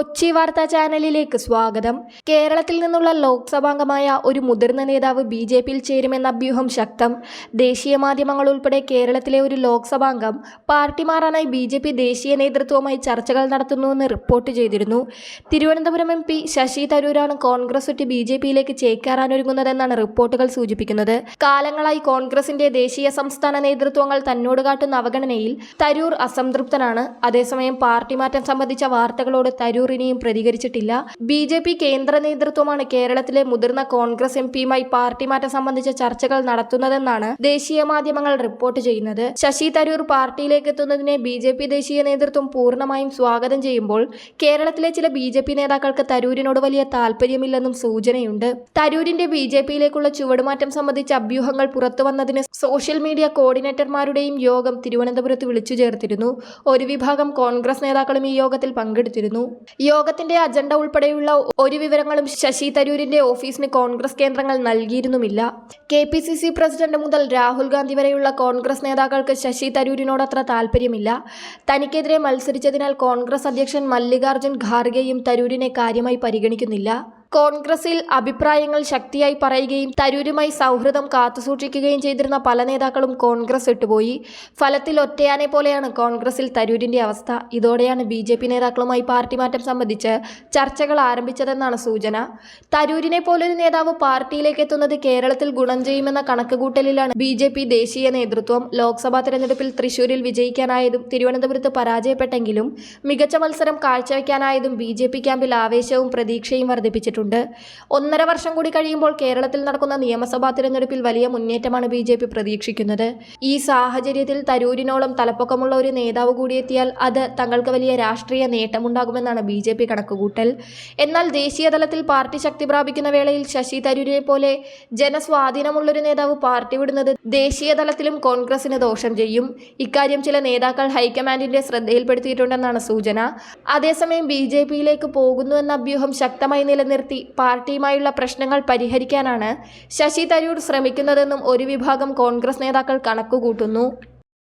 കൊച്ചി വാർത്താ ചാനലിലേക്ക് സ്വാഗതം. കേരളത്തിൽ നിന്നുള്ള ലോക്സഭാംഗമായ ഒരു മുതിർന്ന നേതാവ് ബി ജെ പിയിൽ ചേരുമെന്ന അഭ്യൂഹം ശക്തം. ദേശീയ മാധ്യമങ്ങൾ ഉൾപ്പെടെ കേരളത്തിലെ ഒരു ലോക്സഭാംഗം പാർട്ടി മാറാനായി ബി ജെ പി ദേശീയ നേതൃത്വവുമായി ചർച്ചകൾ നടത്തുന്നുവെന്ന് റിപ്പോർട്ട് ചെയ്തിരുന്നു. തിരുവനന്തപുരം എം പി ശശി തരൂരാണ് കോൺഗ്രസ് ഒറ്റ ബി ജെ പിയിലേക്ക് ചേക്കേറാനൊരുങ്ങുന്നതെന്നാണ് റിപ്പോർട്ടുകൾ സൂചിപ്പിക്കുന്നത്. കാലങ്ങളായി കോൺഗ്രസിന്റെ ദേശീയ സംസ്ഥാന നേതൃത്വങ്ങൾ തന്നോട് കാട്ടുന്ന അവഗണനയിൽ തരൂർ അസംതൃപ്തനാണ്. അതേസമയം പാർട്ടി മാറ്റം സംബന്ധിച്ച വാർത്തകളോട് തരൂർ ഇനിയും പ്രതികരിച്ചിട്ടില്ല. ബി ജെ പി കേന്ദ്ര നേതൃത്വമാണ് കേരളത്തിലെ മുതിർന്ന കോൺഗ്രസ് എം പിയുമായി പാർട്ടി മാറ്റം സംബന്ധിച്ച ചർച്ചകൾ നടത്തുന്നതെന്നാണ് ദേശീയ മാധ്യമങ്ങൾ റിപ്പോർട്ട് ചെയ്യുന്നത്. ശശി തരൂർ പാർട്ടിയിലേക്ക് എത്തുന്നതിനെ ബി ജെ പി ദേശീയ നേതൃത്വം പൂർണമായും സ്വാഗതം ചെയ്യുമ്പോൾ കേരളത്തിലെ ചില ബി ജെ പി നേതാക്കൾക്ക് തരൂരിനോട് വലിയ താല്പര്യമില്ലെന്നും സൂചനയുണ്ട്. തരൂരിന്റെ ബി ജെ പിയിലേക്കുള്ള ചുവടുമാറ്റം സംബന്ധിച്ച അഭ്യൂഹങ്ങൾ പുറത്തു വന്നതിന് സോഷ്യൽ മീഡിയ കോർഡിനേറ്റർമാരുടെയും യോഗം തിരുവനന്തപുരത്ത് വിളിച്ചു ചേർത്തിരുന്നു. ഒരു വിഭാഗം കോൺഗ്രസ് നേതാക്കളും ഈ യോഗത്തിൽ പങ്കെടുത്തിരുന്നു. യോഗത്തിന്റെ അജണ്ട ഉൾപ്പെടെയുള്ള ഒരു വിവരങ്ങളും ശശി തരൂരിന്റെ ഓഫീസിന് കോൺഗ്രസ് കേന്ദ്രങ്ങൾ നൽകിയിരുന്നുമില്ല. K P C C president മുതൽ രാഹുൽ ഗാന്ധി വരെയുള്ള കോൺഗ്രസ് നേതാക്കൾക്ക് ശശി തരൂരിനോട് അത്ര താല്പര്യമില്ല തനിക്കെതിരെ മത്സരിച്ചതിനാൽ കോൺഗ്രസ് അധ്യക്ഷൻ മല്ലികാർജുൻ ഖാർഗെയും തരൂരിനെ കാര്യമായി പരിഗണിക്കുന്നില്ല. കോൺഗ്രസിൽ അഭിപ്രായങ്ങൾ ശക്തിയായി പറയുകയും തരൂരുമായി സൗഹൃദം കാത്തുസൂക്ഷിക്കുകയും ചെയ്തിരുന്ന പല നേതാക്കളും കോൺഗ്രസ് ഇട്ടുപോയി ഫലത്തിൽ ഒറ്റയാനെ പോലെയാണ് കോൺഗ്രസിൽ തരൂരിന്റെ അവസ്ഥ. ഇതോടെയാണ് ബി ജെ പി നേതാക്കളുമായി പാർട്ടി മാറ്റം സംബന്ധിച്ച് ചർച്ചകൾ ആരംഭിച്ചതെന്നാണ് സൂചന. തരൂരിനെ പോലൊരു നേതാവ് പാർട്ടിയിലേക്ക് എത്തുന്നത് കേരളത്തിൽ ഗുണം ചെയ്യുമെന്ന കണക്കുകൂട്ടലിലാണ് ബി ജെ പി ദേശീയ നേതൃത്വം ലോക്സഭാ തെരഞ്ഞെടുപ്പിൽ തൃശൂരിൽ വിജയിക്കാനായതും തിരുവനന്തപുരത്ത് പരാജയപ്പെട്ടെങ്കിലും മികച്ച മത്സരം കാഴ്ചവെക്കാനായതും ബി ജെ പി ക്യാമ്പിൽ ആവേശവും പ്രതീക്ഷയും വർദ്ധിപ്പിച്ചിട്ടുണ്ട്. ഒന്നര വർഷം കൂടി കഴിയുമ്പോൾ കേരളത്തിൽ നടക്കുന്ന നിയമസഭാ തിരഞ്ഞെടുപ്പിൽ വലിയ മുന്നേറ്റമാണ് ബി ജെ പി പ്രതീക്ഷിക്കുന്നത്. ഈ സാഹചര്യത്തിൽ തരൂരിനോളം തലപ്പൊക്കമുള്ള ഒരു നേതാവ് കൂടിയെത്തിയാൽ അത് തങ്ങൾക്ക് വലിയ രാഷ്ട്രീയ നേട്ടമുണ്ടാകുമെന്നാണ് ബി ജെ പി കണക്കുകൂട്ടൽ. എന്നാൽ ദേശീയതലത്തിൽ പാർട്ടി ശക്തി പ്രാപിക്കുന്ന വേളയിൽ ശശി തരൂരിനെ പോലെ ജനസ്വാധീനമുള്ളൊരു നേതാവ് പാർട്ടി വിടുന്നത് ദേശീയതലത്തിലും കോൺഗ്രസിന് ദോഷം ചെയ്യും. ഇക്കാര്യം ചില നേതാക്കൾ ഹൈക്കമാൻഡിന്റെ ശ്രദ്ധയിൽപ്പെടുത്തിയിട്ടുണ്ടെന്നാണ് സൂചന. അതേസമയം ബി ജെ പിയിലേക്ക് പോകുന്നുവെന്ന അഭ്യൂഹം ശക്തമായി നിലനിർത്തി പാർട്ടിയുമായുള്ള പ്രശ്നങ്ങൾ പരിഹരിക്കാനാണ് ശശി തരൂർ ശ്രമിക്കുന്നതെന്നും ഒരു വിഭാഗം കോൺഗ്രസ് നേതാക്കൾ കണക്കുകൂട്ടുന്നു.